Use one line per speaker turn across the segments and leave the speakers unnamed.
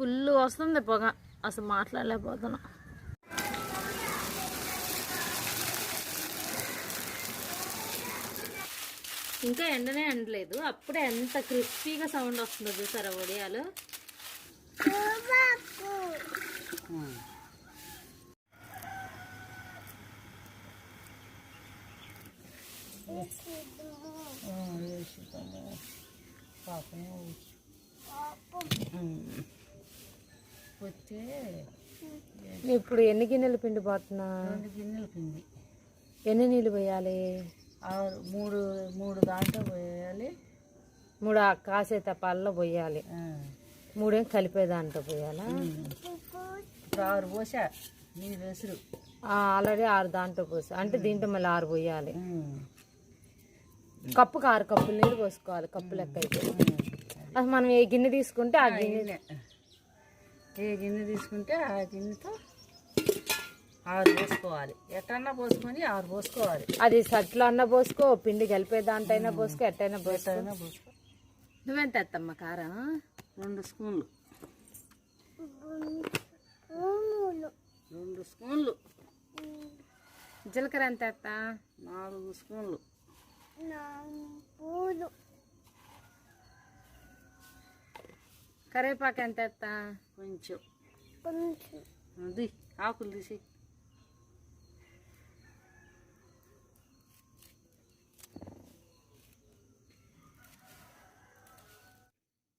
Full వస్తుంది పొగ. అసలు మాట్లాడలేకపోతున్నా. ఇంకా ఎండనే ఎండలేదు. అప్పుడే ఎంత క్రిస్పీగా సౌండ్ వస్తుందో చూసారా వడియాలు
వచ్చే
ఇప్పుడు ఎన్ని గిన్నెలు పిండి పోతున్నా?
రెండు గిన్నెల పిండి.
ఎన్ని నీళ్ళు పోయాలి?
ఆరు మూడు మూడు దాంట్లో పోయాలి.
మూడు ఆ కాసే తపాల్లో పోయాలి. మూడేం కలిపే దాంట్లో పోయాలా?
ఇప్పుడు ఆరు పోసా నీరు వెసురు.
ఆల్రెడీ ఆరు దాంట్లో పోసి. అంటే దీంట్లో మళ్ళీ ఆరు పోయాలి. కప్పుకి ఆరు కప్పులు నీళ్ళు పోసుకోవాలి కప్పు లెక్క అయితే. అసలు మనం ఏ గిన్నె తీసుకుంటే ఆ గిన్నె.
ఏ గిన్నె తీసుకుంటే ఆ గిన్నెతో ఆరు పోసుకోవాలి. ఎట్టన్నా పోసుకొని ఆరు పోసుకోవాలి.
అది సట్లు అన్న పోసుకో పిండి కలిపే దాంట్లో పోసుకో ఎట్టయినా పోసుకో.
ఎట్టైనా పోసుకో.
నువ్వెంత ఎత్తమ్మా కారం?
రెండు స్పూన్లు. రెండు స్పూన్లు.
జీలకర్ర ఎంత ఎత్తా?
నాలుగు స్పూన్లు.
కరివేపాకు ఎంత ఎత్తా?
కొంచెం. అది ఆకులు తీసి.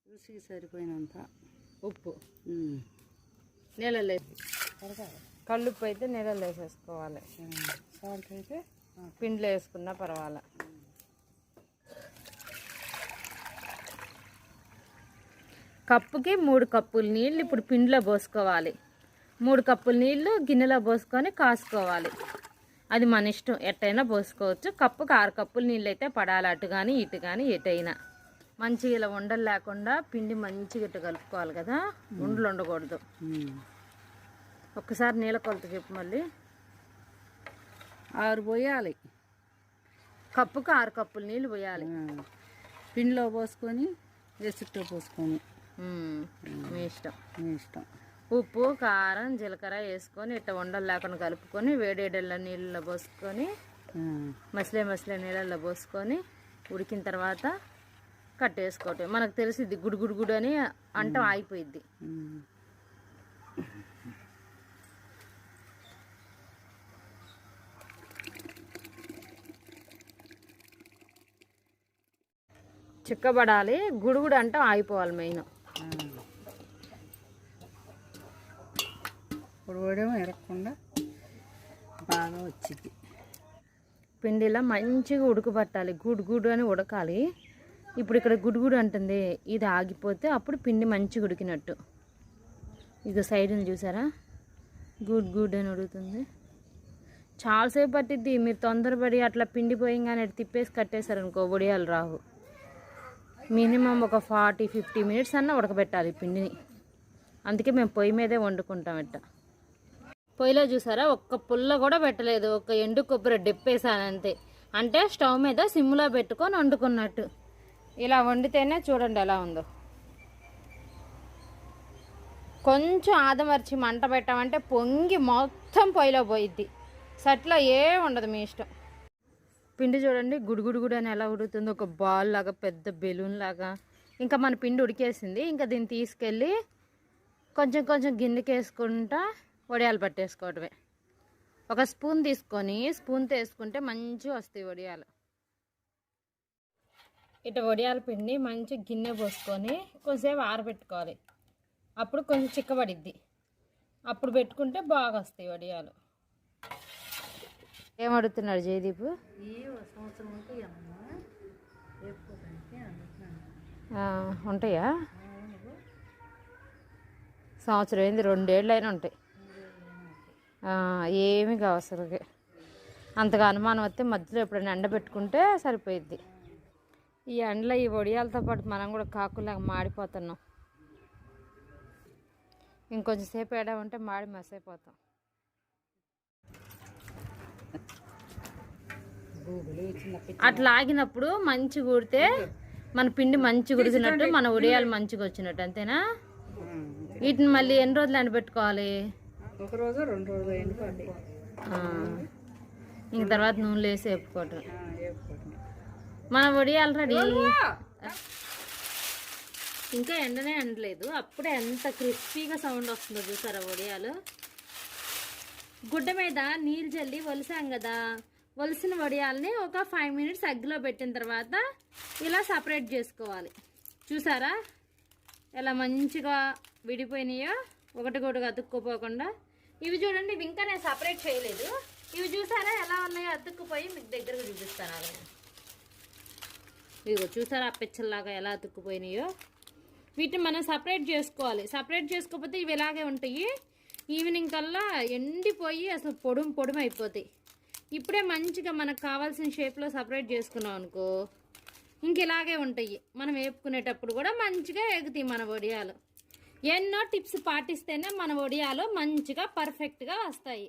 రుచికి సరిపోయినంత
ఉప్పు. నీళ్ళలో. కళ్ళుప్పు అయితే నీళ్ళలో వేసేసుకోవాలి.
సాల్ట్ అయితే
పిండిలో వేసుకున్నా పర్వాలే. కప్పుకి మూడు కప్పులు నీళ్ళు ఇప్పుడు పిండిలో పోసుకోవాలి. మూడు కప్పులు నీళ్ళు గిన్నెలో పోసుకొని కాసుకోవాలి. అది మన ఇష్టం. ఎట్టయినా పోసుకోవచ్చు. కప్పుకి ఆరు కప్పులు నీళ్ళు అయితే పడాలి. అటు కానీ ఇటు కానీ ఎటైనా. మంచిగా ఇలా ఉండలు లేకుండా పిండి మంచిగా ఇటు కలుపుకోవాలి కదా. ఉండలు ఉండకూడదు. ఒక్కసారి నీళ్ళ కొలత చెప్పు మళ్ళీ.
ఆరు పోయాలి.
కప్పుకు ఆరు కప్పులు నీళ్ళు పోయాలి.
పిండిలో పోసుకొని ఎసుట్లో పోసుకొని.
మీ ఇష్టం.
మీ ఇష్టం.
ఉప్పు కారం జీలకర్ర వేసుకొని ఇట్లా ఉండలు లేకుండా కలుపుకొని వేడేడల్లో నీళ్ళలో పోసుకొని. మసిలే మసిలే నీళ్ళల్లో పోసుకొని ఉడికిన తర్వాత కట్టేసుకోవటం మనకు తెలిసిద్ది గుడు గుడు గుడు అని అంటం ఆగిపోయిద్ది. చిక్కబడాలి గుడుగుడు అంటాం ఆగిపోవాలి మెయిన్.
ఆ. ఎరగకుండా బాగా వచ్చింది
పిండిలా మంచిగా ఉడకబట్టాలి గుడు గుడు అని ఉడకాలి. ఇప్పుడు ఇక్కడ గుడుగుడు అంటుంది. ఇది ఆగిపోతే అప్పుడు పిండి మంచిగా ఉడికినట్టు. ఇక సైడ్ని చూసారా? గుడ్ గుడ్ అని ఉడుకుతుంది. చాలాసేపు పట్టిద్ది. మీరు తొందరపడి అట్లా పిండి పోయింగానే తిప్పేసి కట్టేశారనుకో వడియాలు రావు. మినిమం ఒక ఫార్టీ ఫిఫ్టీ మినిట్స్ అన్న ఉడకబెట్టాలి పిండిని. అందుకే మేము పొయ్యి మీదే వండుకుంటాం ఇట్ట పొయ్యిలో చూసారా? ఒక్క పుల్ల కూడా పెట్టలేదు. ఒక ఎండు కొబ్బరి డెప్పేసాను అంతే అంటే స్టవ్ మీద సిమ్లో పెట్టుకొని వండుకున్నట్టు. ఇలా వండితేనే చూడండి ఎలా ఉందో. కొంచెం ఆదమర్చి మంట పెట్టామంటే పొంగి మొత్తం పొయ్యిలో పోయిద్ది. సట్లో ఏ ఉండదు మీ ఇష్టం. పిండి చూడండి గుడిగుడు గుడి అని ఎలా ఉడుకుతుంది. ఒక బాల్ లాగా పెద్ద బెలూన్ లాగా. ఇంకా మన పిండి ఉడికేసింది. ఇంకా దీన్ని తీసుకెళ్ళి కొంచెం కొంచెం గిన్నెకి వేసుకుంటా వడియాలు పట్టేసుకోవడమే ఒక స్పూన్ తీసుకొని స్పూన్తో వేసుకుంటే మంచిగా వస్తాయి వడియాలు. ఇట్లా వడియాల పిండి మంచి గిన్నె పోసుకొని కొంచెంసేపు ఆరబెట్టుకోవాలి. అప్పుడు కొంచెం చిక్కబడిద్ది. అప్పుడు పెట్టుకుంటే బాగా వస్తాయి వడియాలు. ఏం అడుగుతున్నాడు జయదీప్?
ఉంటాయి?
సంవత్సరం ఏంది రెండేళ్ళు అయినా ఉంటాయి. ఏమీ కావు అసలుకి. అంతగా అనుమానం వస్తే మధ్యలో ఎప్పుడైనా ఎండ పెట్టుకుంటే సరిపోయిద్ది. ఈ ఎండలో ఈ వడియాలతో పాటు మనం కూడా కాకులాగా మాడిపోతున్నాం. ఇంకొంచెం సేపు ఏడామంటే మాడి మసైపోతాం. అట్లా ఆగినప్పుడు మంచిగా ఉడితే మన పిండి మంచిగా ఉడికినట్టు మన ఉడియాలు మంచిగా వచ్చినట్టు అంతేనా? వీటిని మళ్ళీ ఎన్ని రోజులు ఎండబెట్టుకోవాలి?
ఒక రోజు రెండు రోజులు.
ఇంక తర్వాత నూనెలో వేసి వేపుకోవటం. మన వడియాలు రెడీ ఇంకా ఎండనే ఎండలేదు. అప్పుడే ఎంత క్రిస్పీగా సౌండ్ వస్తుందో చూసారా వడియాలు? గుడ్డ మీద నీళ్ళు చల్లి వలిసాం కదా. వలిసిన వడియాల్ని ఒక ఫైవ్ మినిట్స్ అగ్గిలో పెట్టిన తర్వాత ఇలా సపరేట్ చేసుకోవాలి. చూసారా? ఎలా మంచిగా విడిపోయినాయో? ఒకటి కూడా అతుక్కుపోకుండా ఇవి చూడండి ఇవి ఇంకా నేను సపరేట్ చేయలేదు. ఇవి చూసారా ఎలా ఉన్నాయో అతుక్కుపోయి మీకు దగ్గరకు చూపిస్తాను అలా ఇదిగో చూసారా ఆ పిచ్చల్లాగా ఎలా అతుక్కుపోయినాయో? వీటిని మనం సపరేట్ చేసుకోవాలి. సపరేట్ చేసుకోకపోతే ఇవి ఇలాగే ఉంటాయి. ఈవినింగ్ కల్లా ఎండిపోయి అసలు పొడుం పొడుము అయిపోతాయి. ఇప్పుడే మంచిగా మనకు కావాల్సిన షేప్లో సపరేట్ చేసుకున్నాం అనుకో ఇంక ఇలాగే ఉంటాయి. మనం వేపుకునేటప్పుడు కూడా మంచిగా ఎగుతాయి మన వడియాలు. ఎన్నో టిప్స్ పాటిస్తేనే మన ఒడియాలు మంచిగా పర్ఫెక్ట్గా వస్తాయి.